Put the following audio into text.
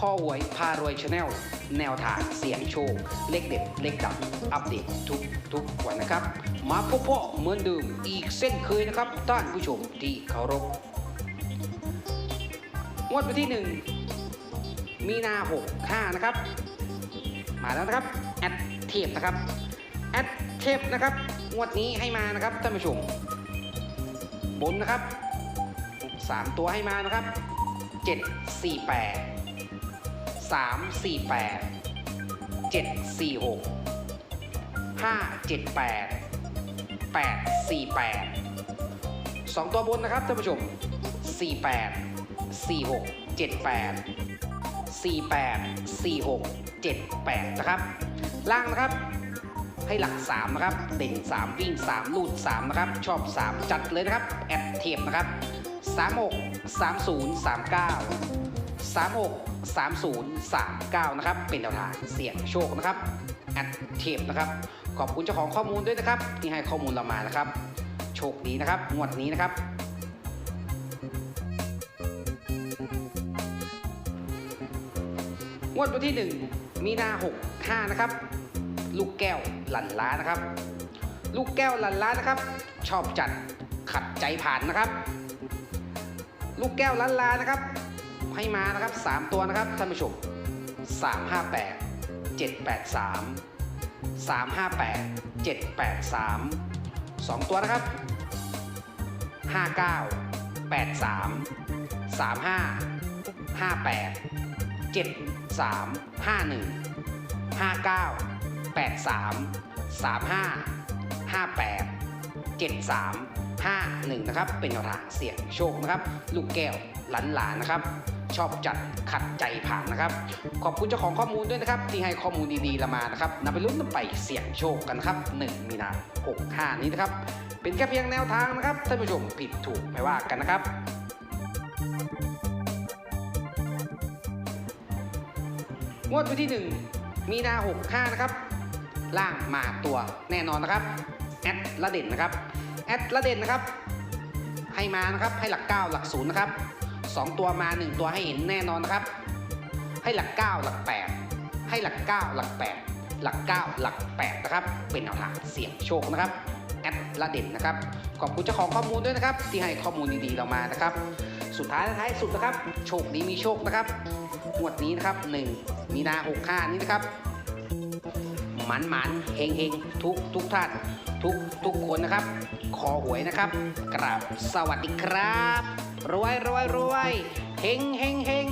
ข้อหวยพารวยชาแนลแนวทางเสี่ยงโชคเลขเด็ด เลขดับอัปเดตทุกทุกวันนะครับ มาพบพ่อเหมือนเดิมอีกเส้นเคยนะครับท่านผู้ชมที่เคารพงวดวันที่หนึ่งมีนาหกห้านะครับ มาแล้วนะครับแอดเทปนะครับแอดเทปนะครับงวดนี้ให้มานะครับท่านผู้ชมบนนะครับสามตัวให้มานะครับเจ็ดสี่แปด สามสี่แปดเจ็ดสี่หกห้าเจ็ดแปดแปดสี่แปดสองตัวบนนะครับท่านผู้ชมสี่แปดสี่หกเจ็ดแปด48 46 78 นะครับ ล่างนะครับให้หลัก 3 นะครับ เด่น 3 วิ่ง 3 ลูด 3 นะครับ ชอบ 3 จัดเลยนะครับ แอดเทียบนะครับ 36 30 39 36 30 39 นะครับ เป็นแนวทางเสี่ยงโชคนะครับแอดเทียบนะครับ ขอบคุณเจ้าของข้อมูลด้วยนะครับ ที่ให้ข้อมูลเรามานะครับ โชคดีนะครับ งวดนี้นะครับ งวดวันที่ 1 มีนา 65 นะครับ ลูกแก้วหลั่นล้านะครับ ลูกแก้วหลั่นล้านะครับ ชอบจัดขัดใจผ่านนะครับ ลูกแก้วล้านล้านะครับ ให้มานะครับ 3 ตัวนะครับท่านผู้ชม 358 783 358 783 2 ตัวนะครับ 59 83 35 58 7 3 5 1 5 9 83 35 58 73 5-1นะครับเป็นแนวทางเสี่ยงโชคนะครับลูกแก้วหลานหลานนะครับชอบจัดขัดใจผ่านนะครับ ขอบคุณเจ้าของข้อมูลด้วยนะครับ ที่ให้ข้อมูลดีๆเรามานะครับนำไปลุ้นนำไปเสี่ยงโชคกันครับ 1 มีนา65 นี้นะครับ เป็นแค่เพียงแนวทางนะครับท่านผู้ชมผิดถูกไม่ว่ากันนะครับงวดวันที่ 1 มีนา65 นะครับ ล่างมาตัวแน่นอนนะครับ แอดละเด่นนะครับ แอดละเด่นนะครับ ให้มานะครับให้หลัก 9 หลัก0นะครับ2 ตัวมา 1 ตัวให้เห็นแน่นอนนะครับ ให้หลัก 9 หลัก 8 ให้หลัก 9 หลัก 8 หลัก 9 หลัก 8 นะครับ เป็นแนวทางเสี่ยงโชคนะครับแอดละเด่นนะครับ ขอบคุณเจ้าของข้อมูลด้วยนะครับ ที่ให้ข้อมูลดีๆเรามานะครับ สุดท้ายท้ายสุดนะครับ โชคดีมีโชคนะครับงวดนี้นะครับ 1 มีนา65นี้นะครับ หมันหมันเฮงเฮงทุกทุกท่าน ทุกทุกคนนะครับ ขอหวยนะครับ กราบสวัสดีครับ รวยรวยรวยเฮงเฮงเฮง